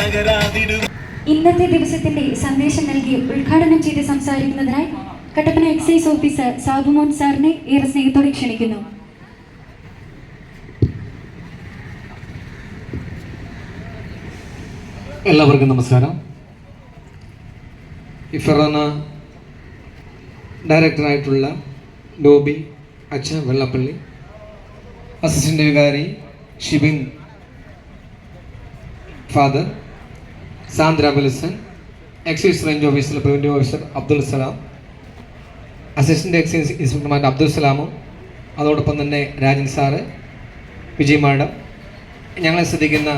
തകരാതിടും. ഇന്നത്തെ ദിവസത്തിന്റെ സന്ദേശം നൽകി ഉദ്ഘാടനം ചെയ്ത് സംസാരിക്കുന്നതിനായി കട്ടപ്പന എക്സൈസ് ഓഫീസർ സാബുമോൻ സാറിനെ ഏറെ സ്നേഹത്തോടെ ക്ഷണിക്കുന്നു. എല്ലാവർക്കും നമസ്കാരം. ഇഫറാന ഡയറക്ടറായിട്ടുള്ള ഡോബി അച്ഛൻ വെള്ളപ്പള്ളി അസിസ്റ്റന്റ് വികാരി Shibin father Sandra Wilson excise range officer preventive officer Abdul Salam assistant excise ഇൻസ്പെക്ടർമാർ Abdul സലാമും അതോടൊപ്പം തന്നെ രാജൻ സാറ് വിജയ് മാഡം. ഞങ്ങളെ ശ്രദ്ധിക്കുന്ന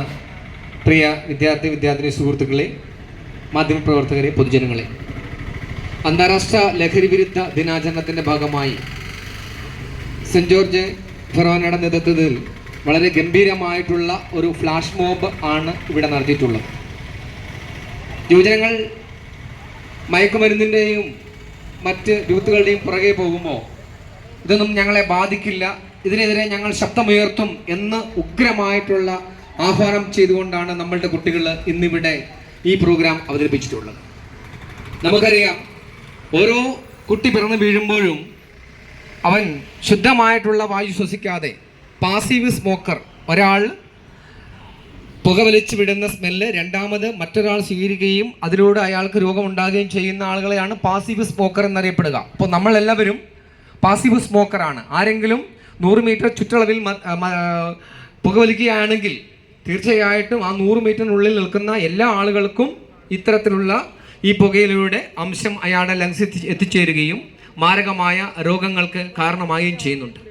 പ്രിയ വിദ്യാർത്ഥി വിദ്യാർത്ഥിനി സുഹൃത്തുക്കളെ മാധ്യമപ്രവർത്തകരെ പൊതുജനങ്ങളെ അന്താരാഷ്ട്ര ലഹരി വിരുദ്ധ ദിനാചരണത്തിന്റെ ഭാഗമായി സെന്റ് ജോർജ് ഫെറോനയുടെ നേതൃത്വത്തിൽ വളരെ ഗംഭീരമായിട്ടുള്ള ഒരു ഫ്ലാഷ് മോബ് ആണ് ഇവിടെ നടത്തിയിട്ടുള്ളത്. യുവജനങ്ങൾ മയക്കുമരുന്നിന്റെയും മറ്റ് യൂത്തുകളുടെയും പുറകെ പോകുമ്പോൾ ഇതൊന്നും ഞങ്ങളെ ബാധിക്കില്ല. ഇതിനെതിരെ ഞങ്ങൾ ശബ്ദമുയർത്തും എന്ന് ഉഗ്രമായിട്ടുള്ള ആഹ്വാനം ചെയ്തുകൊണ്ടാണ് നമ്മളുടെ കുട്ടികൾ ഇന്നിവിടെ ഈ പ്രോഗ്രാം അവതരിപ്പിച്ചിട്ടുള്ളത്. നമുക്കറിയാം ഓരോ കുട്ടി പിറന്നു വീഴുമ്പോഴും അവൻ ശുദ്ധമായിട്ടുള്ള വായു ശ്വസിക്കാതെ പാസീവ് സ്മോക്കർ ഒരാൾ പുകവലിച്ച് വിടുന്ന സ്മെല്ല് രണ്ടാമത് മറ്റൊരാൾ സ്വീകരിക്കുകയും അതിലൂടെ അയാൾക്ക് രോഗമുണ്ടാകുകയും ചെയ്യുന്ന ആളുകളെയാണ് പാസീവ് സ്മോക്കർ എന്നറിയപ്പെടുക. അപ്പോൾ നമ്മളെല്ലാവരും പാസീവ് സ്മോക്കറാണ് ആരെങ്കിലും നൂറ് മീറ്റർ ചുറ്റളവിൽ പുകവലിക്കുകയാണെങ്കിൽ തീർച്ചയായിട്ടും ആ നൂറ് മീറ്ററിനുള്ളിൽ നിൽക്കുന്ന എല്ലാ ആളുകൾക്കും ഇത്തരത്തിലുള്ള ഈ പുകയിലൂടെ അംശം അയാളുടെ ലങ്സ് എത്തി എത്തിച്ചേരുകയും മാരകമായ രോഗങ്ങൾക്ക് കാരണമാകുകയും ചെയ്യുന്നുണ്ട്.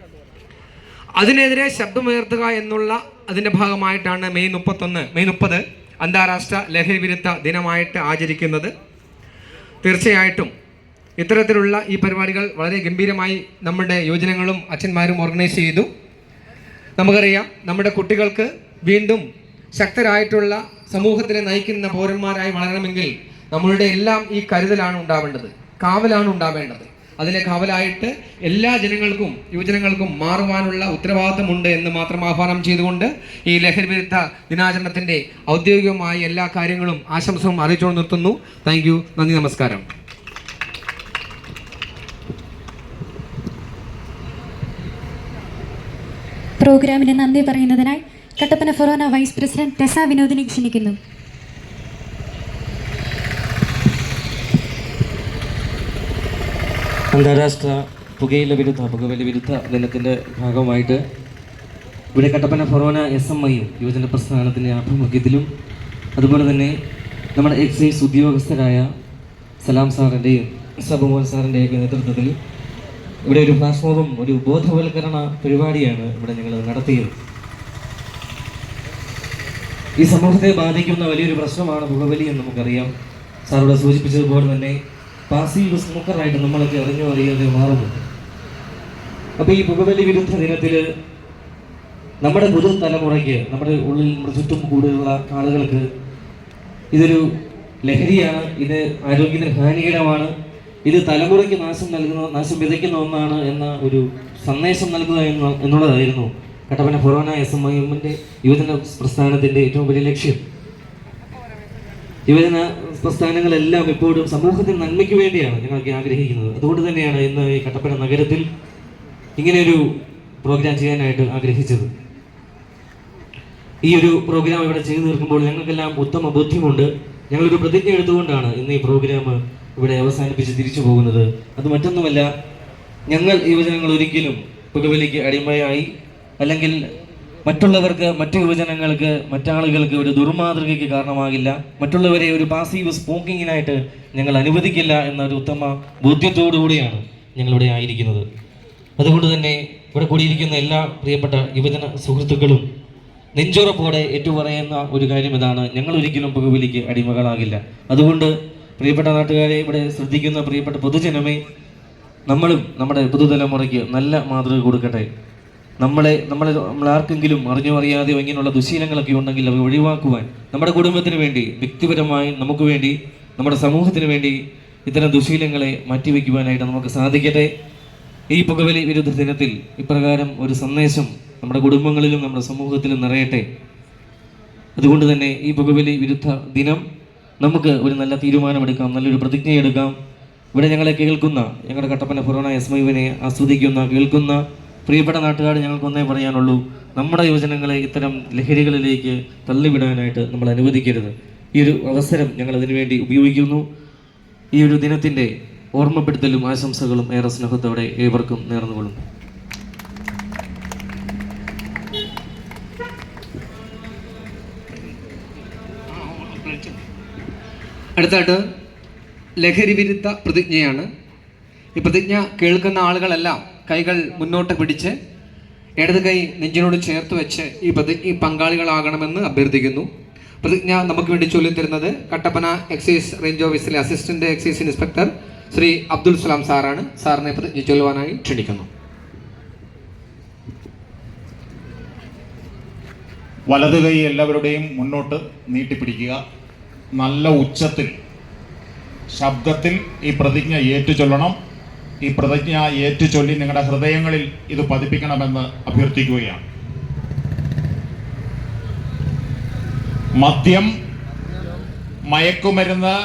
അതിനെതിരെ ശബ്ദമുയർത്തുക എന്നുള്ള അതിന്റെ ഭാഗമായിട്ടാണ് മെയ് മുപ്പത്തൊന്ന് മെയ് മുപ്പത് അന്താരാഷ്ട്ര ലഹരി വിരുദ്ധ ദിനമായിട്ട് ആചരിക്കുന്നത്. തീർച്ചയായിട്ടും ഇത്തരത്തിലുള്ള ഈ പരിപാടികൾ വളരെ ഗംഭീരമായി നമ്മുടെ യുവജനങ്ങളും അച്ഛന്മാരും ഓർഗനൈസ് ചെയ്തു. നമുക്കറിയാം നമ്മുടെ കുട്ടികൾക്ക് വീണ്ടും ശക്തരായിട്ടുള്ള സമൂഹത്തിനെ നയിക്കുന്ന പൗരന്മാരായി വളരണമെങ്കിൽ നമ്മളുടെ എല്ലാം ഈ കരുതലാണ് ഉണ്ടാവേണ്ടത് കാവലാണ് ഉണ്ടാവേണ്ടത്. അതിലെ കാവലായിട്ട് എല്ലാ ജനങ്ങൾക്കും യുവജനങ്ങൾക്കും മാറുവാനുള്ള ഉത്തരവാദിത്തമുണ്ട് എന്ന് മാത്രം ആഹ്വാനം ചെയ്തുകൊണ്ട് ഈ ലഹരി വിരുദ്ധ ദിനാചരണത്തിന്റെ ഔദ്യോഗികമായ എല്ലാ കാര്യങ്ങളും ആശംസവും അറിയിച്ചുകൊണ്ട് നിർത്തുന്നു. താങ്ക് നന്ദി നമസ്കാരം. പ്രോഗ്രാമിന് നന്ദി പറയുന്നതിനായി Kattappana forane vice president Tessa വിനോദിനെ ക്ഷണിക്കുന്നു. അന്താരാഷ്ട്ര പുകയില വിരുദ്ധ പുകവലി വിരുദ്ധ ദിനത്തിന്റെ ഭാഗമായിട്ട് ഇവിടെ കട്ടപ്പന ഫൊറോന എസ് എം ഐയും യുവജന പ്രസ്ഥാനത്തിന്റെ ആഭിമുഖ്യത്തിലും അതുപോലെ തന്നെ നമ്മുടെ എക്സൈസ് ഉദ്യോഗസ്ഥരായ സലാം സാറിന്റെയും സബുമോൻ സാറിന്റെയൊക്കെ നേതൃത്വത്തിൽ ഇവിടെ ഒരു പ്ലാറ്റ്ഫോമും ഒരു ബോധവൽക്കരണ പരിപാടിയാണ് ഇവിടെ ഞങ്ങൾ നടത്തിയത്. ഈ സമൂഹത്തെ ബാധിക്കുന്ന വലിയൊരു പ്രശ്നമാണ് പുകവലി എന്ന് നമുക്കറിയാം. സാറിവിടെ സൂചിപ്പിച്ചതുപോലെ തന്നെ പാസീവ് സ്മോക്കറായിട്ട് നമ്മളൊക്കെ അറിഞ്ഞോ അറിയാതെ മാറുന്നുണ്ട് അപ്പോൾ ഈ പുകവലി വിരുദ്ധ ദിനത്തിൽ നമ്മുടെ പുതു തലമുറയ്ക്ക് നമ്മുടെ ഉള്ളിൽ നമ്മുടെ ചുറ്റും കൂടുതലുള്ള ആളുകൾക്ക് ഇതൊരു ലഹരിയാണ് ഇത് ആരോഗ്യത്തിന് ഹാനികരമാണ് ഇത് തലമുറയ്ക്ക് നാശം നൽകുന്ന നാശം വിതയ്ക്കുന്ന ഒന്നാണ് എന്ന ഒരു സന്ദേശം നൽകുക എന്ന എന്നുള്ളതായിരുന്നു Kattappana forane S M I എമ്മിന്റെ യുവജന പ്രസ്ഥാനത്തിന്റെ ഏറ്റവും വലിയ ലക്ഷ്യം. യുവജന പ്രസ്ഥാനങ്ങളെല്ലാം ഇപ്പോഴും സമൂഹത്തിന് നന്മയ്ക്ക് വേണ്ടിയാണ് ഞങ്ങൾക്ക് ആഗ്രഹിക്കുന്നത്. അതുകൊണ്ട് തന്നെയാണ് ഇന്ന് ഈ കട്ടപ്പന നഗരത്തിൽ ഇങ്ങനെയൊരു പ്രോഗ്രാം ചെയ്യാനായിട്ട് ആഗ്രഹിച്ചത്. ഈ ഒരു പ്രോഗ്രാം ഇവിടെ ചെയ്തു തീർക്കുമ്പോൾ ഞങ്ങൾക്കെല്ലാം ഉത്തമ ബോധ്യമുണ്ട് ഞങ്ങളൊരു പ്രതിജ്ഞ എടുത്തുകൊണ്ടാണ് ഇന്ന് ഈ പ്രോഗ്രാം ഇവിടെ അവസാനിപ്പിച്ച് തിരിച്ചു പോകുന്നത്. അത് മറ്റൊന്നുമല്ല ഞങ്ങൾ യുവജനങ്ങൾ ഒരിക്കലും പുകവലിക്ക് അടിമയായി അല്ലെങ്കിൽ മറ്റുള്ളവർക്ക് മറ്റു യുവജനങ്ങൾക്ക് മറ്റാളുകൾക്ക് ഒരു ദുർമാതൃകയ്ക്ക് കാരണമാകില്ല. മറ്റുള്ളവരെ ഒരു പാസീവ് സ്മോക്കിങ്ങിനായിട്ട് ഞങ്ങൾ അനുവദിക്കില്ല എന്നൊരു ഉത്തമ ബോധ്യത്തോടു കൂടിയാണ് ഞങ്ങളിവിടെ ആയിരിക്കുന്നത്. അതുകൊണ്ട് തന്നെ ഇവിടെ കൂടിയിരിക്കുന്ന എല്ലാ പ്രിയപ്പെട്ട യുവജന സുഹൃത്തുക്കളും നെഞ്ചുറപ്പോടെ ഏറ്റുപറയുന്ന ഒരു കാര്യം ഇതാണ്. ഞങ്ങൾ ഒരിക്കലും പുകവിലിക്ക് അടിമകളാകില്ല. അതുകൊണ്ട് പ്രിയപ്പെട്ട നാട്ടുകാരെ ഇവിടെ ശ്രദ്ധിക്കുന്ന പ്രിയപ്പെട്ട പൊതുജനമേ നമ്മളും നമ്മുടെ പുതുതലമുറയ്ക്ക് നല്ല മാതൃക കൊടുക്കട്ടെ. നമ്മളെ നമ്മളെ നമ്മൾ ആർക്കെങ്കിലും അറിഞ്ഞോ അറിയാതെയോ ഇങ്ങനെയുള്ള ദുശീലങ്ങളൊക്കെ ഉണ്ടെങ്കിൽ അവ ഒഴിവാക്കുവാൻ നമ്മുടെ കുടുംബത്തിന് വേണ്ടി വ്യക്തിപരമായി നമുക്ക് വേണ്ടി നമ്മുടെ സമൂഹത്തിന് വേണ്ടി ഇത്തരം ദുശീലങ്ങളെ മാറ്റിവെക്കുവാനായിട്ട് നമുക്ക് സാധിക്കട്ടെ. ഈ പുകവലി വിരുദ്ധ ദിനത്തിൽ ഇപ്രകാരം ഒരു സന്ദേശം നമ്മുടെ കുടുംബങ്ങളിലും നമ്മുടെ സമൂഹത്തിലും നിറയട്ടെ. അതുകൊണ്ട് തന്നെ ഈ പുകവലി വിരുദ്ധ ദിനം നമുക്ക് ഒരു നല്ല തീരുമാനമെടുക്കാം നല്ലൊരു പ്രതിജ്ഞയെടുക്കാം. ഇവിടെ ഞങ്ങളെ കേൾക്കുന്ന ഞങ്ങളുടെ കട്ടപ്പന ഫൊറോണ എസ് മൈവിനെ ആസ്വദിക്കുന്ന കേൾക്കുന്ന പ്രിയപ്പെട്ട നാട്ടുകാർ ഞങ്ങൾക്കൊന്നേ പറയാനുള്ളൂ. നമ്മുടെ യുവജനങ്ങളെ ഇത്തരം ലഹരികളിലേക്ക് തള്ളിവിടാനായിട്ട് നമ്മൾ അനുവദിക്കരുത്. ഈ ഒരു അവസരം ഞങ്ങൾ അതിനുവേണ്ടി ഉപയോഗിക്കുന്നു. ഈ ഒരു ദിനത്തിന്റെ ഓർമ്മപ്പെടുത്തലും ആശംസകളും ഏറെ സ്നേഹത്തോടെ ഏവർക്കും നേർന്നുകൊള്ളും. അടുത്തായിട്ട് ലഹരി വിരുദ്ധ പ്രതിജ്ഞയാണ്. ഈ പ്രതിജ്ഞ കേൾക്കുന്ന ആളുകളെല്ലാം കൈകൾ മുന്നോട്ട് പിടിച്ച് ഇടത് കൈ നെഞ്ചിനോട് ചേർത്ത് വെച്ച് ഈ പ്രതിജ്ഞ പങ്കാളികളാകണമെന്ന് അഭ്യർത്ഥിക്കുന്നു. പ്രതിജ്ഞ നമുക്ക് വേണ്ടി ചൊല്ലിത്തരുന്നത് കട്ടപ്പന എക്സൈസ് റേഞ്ച് ഓഫീസിലെ assistant excise inspector Shri Abdul Salam സാറാണ്. സാറിനെ പ്രതിജ്ഞ ചൊല്ലുവാനായി ക്ഷണിക്കുന്നു. വലത് കൈ എല്ലാവരുടെയും മുന്നോട്ട് നീട്ടിപ്പിടിക്കുക. നല്ല ഉച്ചത്തിൽ ശബ്ദത്തിൽ ഈ പ്രതിജ്ഞ ഏറ്റുചൊല്ലണം. ഈ പ്രതിജ്ഞ ഏറ്റുചൊല്ലി നിങ്ങളുടെ ഹൃദയങ്ങളിൽ ഇത് പതിപ്പിക്കണമെന്ന് അഭ്യർത്ഥിക്കുകയാണ്. മദ്യം മയക്കുമരുന്ന്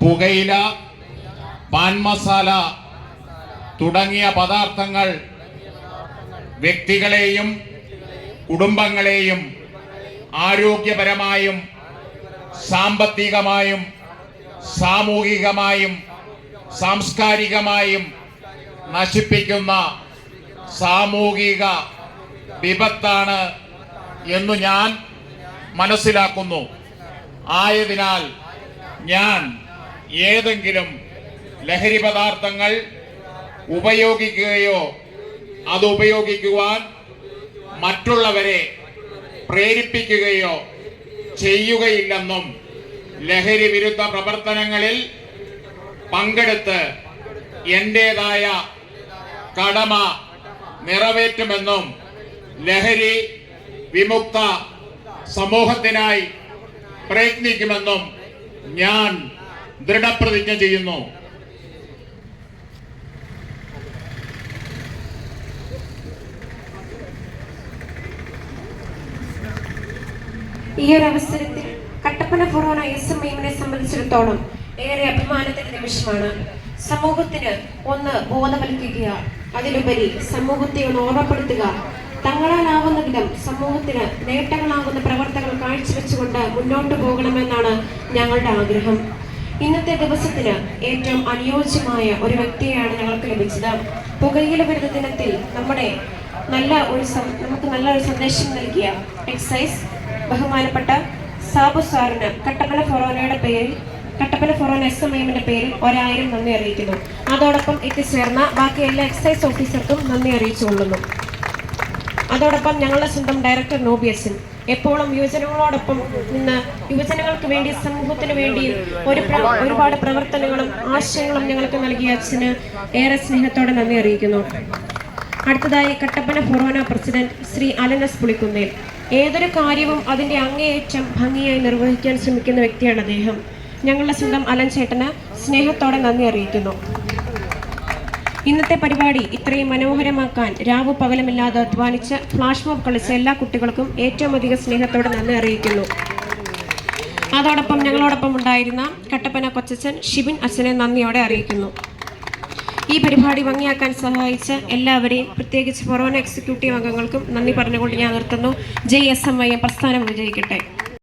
പുകയില പാൻ മസാല തുടങ്ങിയ പദാർത്ഥങ്ങൾ വ്യക്തികളെയും കുടുംബങ്ങളെയും ആരോഗ്യപരമായും സാമ്പത്തികമായും സാമൂഹികമായും സാംസ്കാരികമായും നശിപ്പിക്കുന്ന സാമൂഹിക വിപത്താണ് എന്ന് ഞാൻ മനസ്സിലാക്കുന്നു. ആയതിനാൽ ഞാൻ ഏതെങ്കിലും ലഹരി പദാർത്ഥങ്ങൾ ഉപയോഗിക്കുകയോ അത് ഉപയോഗിക്കുവാൻ മറ്റുള്ളവരെ പ്രേരിപ്പിക്കുകയോ ചെയ്യുകയില്ലെന്നും ലഹരി വിരുദ്ധ പ്രവർത്തനങ്ങളിൽ പങ്കെടുത്ത് എന്റേതായ കടമ നിറവേറ്റുമെന്നും ലഹരി വിമുക്ത സമൂഹത്തിനായി പ്രയത്നിക്കുമെന്നും ഞാൻ ദൃഢപ്രതിജ്ഞ ചെയ്യുന്നു. ഈ ഒരു അവസരത്തിൽ കട്ടപ്പന ഫൊറോണ എസ് എം എമ്മിനെ സംബന്ധിച്ചിടത്തോളം ഏറെ അഭിമാനത്തിന്റെ നിമിഷമാണ്. സമൂഹത്തിന് ഒന്ന് ബോധവൽക്കുക അതിലുപരി സമൂഹത്തെ ഒന്ന് ഓർമ്മപ്പെടുത്തുക. തങ്ങളാലാവുന്ന വിധം സമൂഹത്തിന് നേട്ടങ്ങളാകുന്ന പ്രവർത്തകൾ കാഴ്ചവെച്ചുകൊണ്ട് മുന്നോട്ട് പോകണമെന്നാണ് ഞങ്ങളുടെ ആഗ്രഹം. ഇന്നത്തെ ദിവസത്തിന് ഏറ്റവും അനുയോജ്യമായ ഒരു വ്യക്തിയാണ് ഞങ്ങൾക്ക് ലഭിച്ചത്. പുകയില വിരുദ്ധ ദിനത്തിൽ നമ്മുടെ നല്ല ഒരു നമുക്ക് നല്ല ഒരു സന്ദേശം നൽകിയ എക്സൈസ് ബഹുമാനപ്പെട്ട സാബു സാറിന് കട്ടപ്പന ഫൊറോനയുടെ പേരിൽ കട്ടപ്പന ഫൊറോന എസ് എം എമ്മിന്റെ പേരിൽ ഒരായിരം നന്ദി അറിയിക്കുന്നു. അതോടൊപ്പം എത്തിച്ചേർന്ന ബാക്കി എല്ലാ എക്സൈസ് ഓഫീസർക്കും നന്ദി അറിയിച്ചുകൊള്ളുന്നു. അതോടൊപ്പം ഞങ്ങളുടെ സ്വന്തം ഡയറക്ടർ നോബിയസിൻ എപ്പോഴും യുവജനങ്ങളോടൊപ്പം നിന്ന് യുവജനങ്ങൾക്ക് വേണ്ടി സമൂഹത്തിന് വേണ്ടി ഒരു ഒരുപാട് പ്രവർത്തനങ്ങളും ആശയങ്ങളും ഞങ്ങൾക്ക് നൽകിയ അച്ഛന് ഏറെ സ്നേഹത്തോടെ നന്ദി അറിയിക്കുന്നു. അടുത്തതായി കട്ടപ്പന ഫൊറോന പ്രസിഡന്റ് ശ്രീ അലനസ് പുളിക്കുന്നേൽ. ഏതൊരു കാര്യവും അതിന്റെ അങ്ങേയറ്റം ഭംഗിയായി നിർവഹിക്കാൻ ശ്രമിക്കുന്ന വ്യക്തിയാണ് അദ്ദേഹം. ഞങ്ങളുടെ സ്വന്തം അലൻ ചേട്ടന് സ്നേഹത്തോടെ നന്ദി അറിയിക്കുന്നു. ഇന്നത്തെ പരിപാടി ഇത്രയും മനോഹരമാക്കാൻ രാവു പകലമില്ലാതെ അധ്വാനിച്ച് ഫ്ലാഷ് മോബ് കളിച്ച എല്ലാ കുട്ടികൾക്കും ഏറ്റവും അധികം സ്നേഹത്തോടെ നന്ദി അറിയിക്കുന്നു. അതോടൊപ്പം ഞങ്ങളോടൊപ്പം ഉണ്ടായിരുന്ന കട്ടപ്പന കൊച്ചച്ചൻ ഷിബിൻ അച്ഛനെ നന്ദിയോടെ അറിയിക്കുന്നു. ഈ പരിപാടി ഭംഗിയാക്കാൻ സഹായിച്ച എല്ലാവരെയും പ്രത്യേകിച്ച് ഫൊറോന എക്സിക്യൂട്ടീവ് അംഗങ്ങൾക്കും നന്ദി പറഞ്ഞുകൊണ്ട് ഞാൻ നിർത്തുന്നു. ജെ എസ് എം എം പ്രസ്ഥാനം വിജയിക്കട്ടെ.